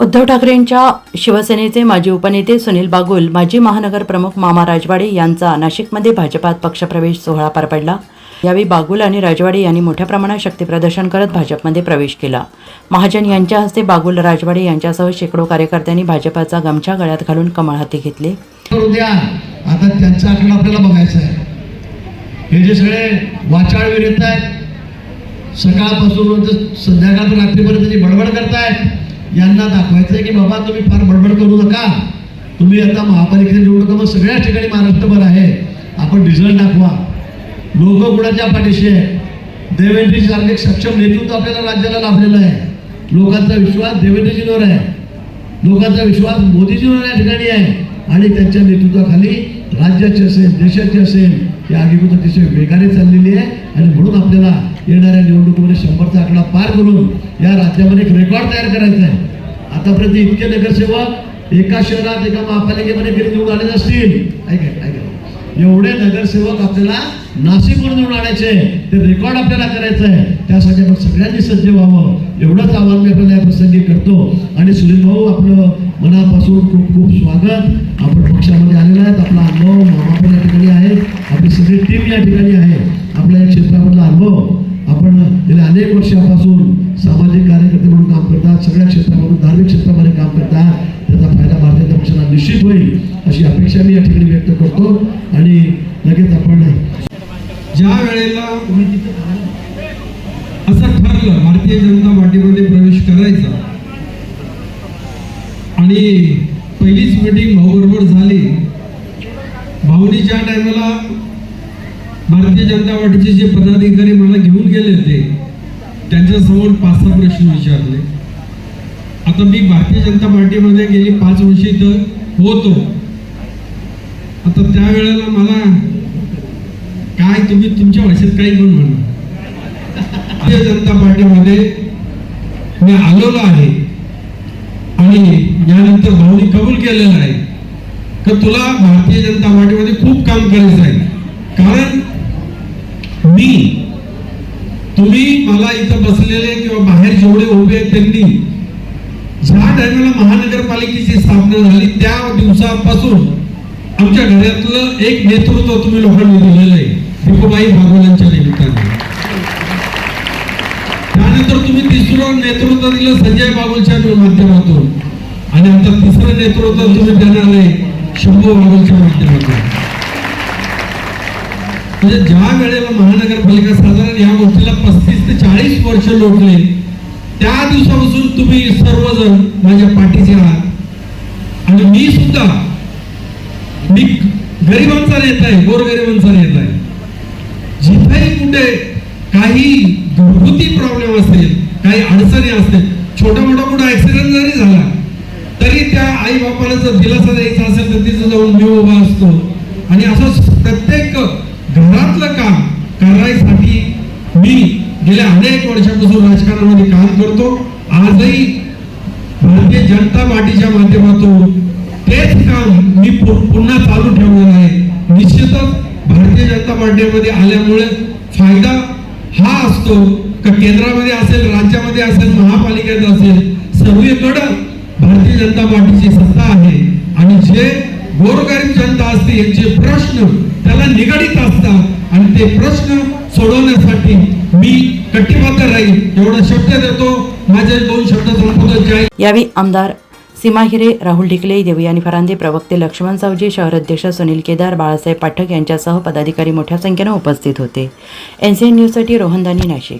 उद्धव ठाकरेंच्या शिवसेनेचे माजी उपनेते सुनील बागुल माजी महानगर प्रमुख मामा राजवाडे यांचा नाशिकमध्ये भाजपात पक्षप्रवेश सोहळा पार पडला. यावेळी बागुल आणि राजवाडे यांनी मोठ्या प्रमाणात शक्तीप्रदर्शन करत भाजपमध्ये प्रवेश केला. महाजन यांच्या हस्ते बागुल राजवाडे यांच्यासह शेकडो कार्यकर्त्यांनी भाजपाचा गमछा गळ्यात घालून कमळ हाती घेतले. आता त्यांचा आकडा आपल्याला बघायचं आहे. हे जे सगळे वाचाळ येत आहेत सकाळपासून संध्याकाळ रात्रीपर्यंत बडबड करतायत यांना दाखवायचं आहे की बाबा तुम्ही फार बडबड करू नका. तुम्ही आता महापालिकेच्या निवडणुका मग सगळ्याच ठिकाणी महाराष्ट्रभर आहे. आपण रिझल्ट दाखवा. लोक कुणाच्या पाठीशी आहे देवेंद्रजी सारखे सक्षम नेतृत्व आपल्याला राज्याला लाभलेलं आहे. लोकांचा विश्वास देवेंद्रजींवर आहे. लोकांचा विश्वास मोदीजींवर या ठिकाणी आहे. आणि त्यांच्या नेतृत्वाखाली राज्याची असेल देशाची असेल ही आगीभूत अतिशय वेगाने चाललेली आहे. आणि म्हणून आपल्याला येणाऱ्या निवडणुकीमध्ये शंभरचा आकडा पार करून या राज्यामध्ये एक रेकॉर्ड तयार करायचा आहे. आतापर्यंत इतके नगरसेवक एका शहरात एका महापालिकेमध्ये गेले निवडून आले असतील. ऐका ऐका. एवढे नगरसेवक आपल्याला नाशिकवर निवडून आणायचे ते रेकॉर्ड आपल्याला करायचं आहे. त्यासाठी आपण सगळ्यांनी सज्ज व्हावं. एवढंच आव्हान मी आपल्याला या प्रसंगी करतो. आणि सुनील भाऊ आपलं मनापासून खूप खूप स्वागत. आपण पक्षामध्ये आलेलं आहेत. आपला अनुभव मामा या ठिकाणी आहे आपली सगळी टीम या ठिकाणी आहे आपल्या या क्षेत्रामधला अनुभव आपण गेल्या अनेक वर्षापासून सामाजिक कार्यकर्ते म्हणून काम करतात सगळ्या क्षेत्रामधून धार्मिक क्षेत्रामध्ये काम करतात. त्याचा फायदा भारतीय जनता पक्षाला निश्चित होईल अशी अपेक्षा मी या ठिकाणी व्यक्त करतो. आणि लगेच आपण ज्या वेळेला असं ठरलं भारतीय जनता पार्टीमध्ये प्रवेश करायचा. आणि पहिलीच मिटिंग भाऊबरोबर झाली. भाऊनी ज्या टायमाला भारतीय जनता पार्टीचे जे पदाधिकारी मला घेऊन गेले होते त्यांच्यासमोर पाच सहा प्रश्न विचारले. आता मी भारतीय जनता पार्टीमध्ये गेली पाच वर्ष इथं होतो. आता त्यावेळेला मला काय तुम्ही तुमच्या भाषेत काही पण म्हणा भारतीय जनता पार्टीमध्ये मी आलेलो आहे. आणि यानंतर भाऊनी कबूल केलेलं आहे का तुला भारतीय जनता पार्टीमध्ये खूप काम करायचं आहे. कारण मी मला इथं बसलेले किंवा बाहेर जेवढे उभे आहेत त्यांनी ज्या टायमाला महानगरपालिकेची स्थापना झाली त्या दिवसापासून आमच्या घरातलं एक नेतृत्व तुम्ही लोकांनी दिलेलं आहे भिकोबाई भागवलांच्या निमित्ताने. त्यानंतर तुम्ही तिसरं नेतृत्व दिलं संजय बागुलच्या माध्यमातून. आणि आता तिसरं नेतृत्व तुम्ही देणार आहे शंभू बागुलच्या माध्यमातून. म्हणजे ज्या वेळेला महानगरपालिका साधारण या गोष्टीला पस्तीस ते चाळीस वर्ष लोटले त्या दिवसापासून तुम्ही सर्वजण माझ्या पाठीचे आहात. आणि मी सुद्धा मी गरिबांचा नेता आहे गोरगरिबांचा नेता आहे. जिथेही कुठे काही घरगुती प्रॉब्लेम असेल काही अडचणी असतील छोटा मोठा कुठं ऍक्सिडेंट जरी झाला तरी त्या आई बापाला जर दिलासा द्यायचा असेल तर तिथं जाऊन मी उभा असतो. आणि असं प्रत्येक घरातलं काम करायसाठी मी गेल्या अनेक वर्षापासून राजकारणामध्ये काम करतो. आजही भारतीय जनता पार्टीच्या माध्यमातून तेच काम मी पु- पुन्हा चालू ठेवणार आहे. निश्चितच भारतीय जनता पार्टीमध्ये आल्यामुळे फायदा हा असतो का केंद्रामध्ये असेल राज्यामध्ये असेल महापालिकेत असेल सगळीकडं भारतीय जनता पार्टीची सत्ता आहे. गोरगरीब जनता असते यांचे प्रश्न त्याला निगडित असतात. आणि ते प्रश्न सोडवण्यासाठी मी कटिबद्ध राहील एवढा शब्द देतो. माझे दोन शब्द संबोधन जय यावेळी आमदार सीमा हिरे राहुल ढिकले देवयानी फरांदे प्रवक्ते लक्ष्मण सावजी शहर अध्यक्ष सुनील केदार बाळासाहेब पाठक यांच्यासह पदाधिकारी मोठ्या संख्येनं उपस्थित होते. एन सी एन न्यूजसाठी रोहनदानी नाशिक.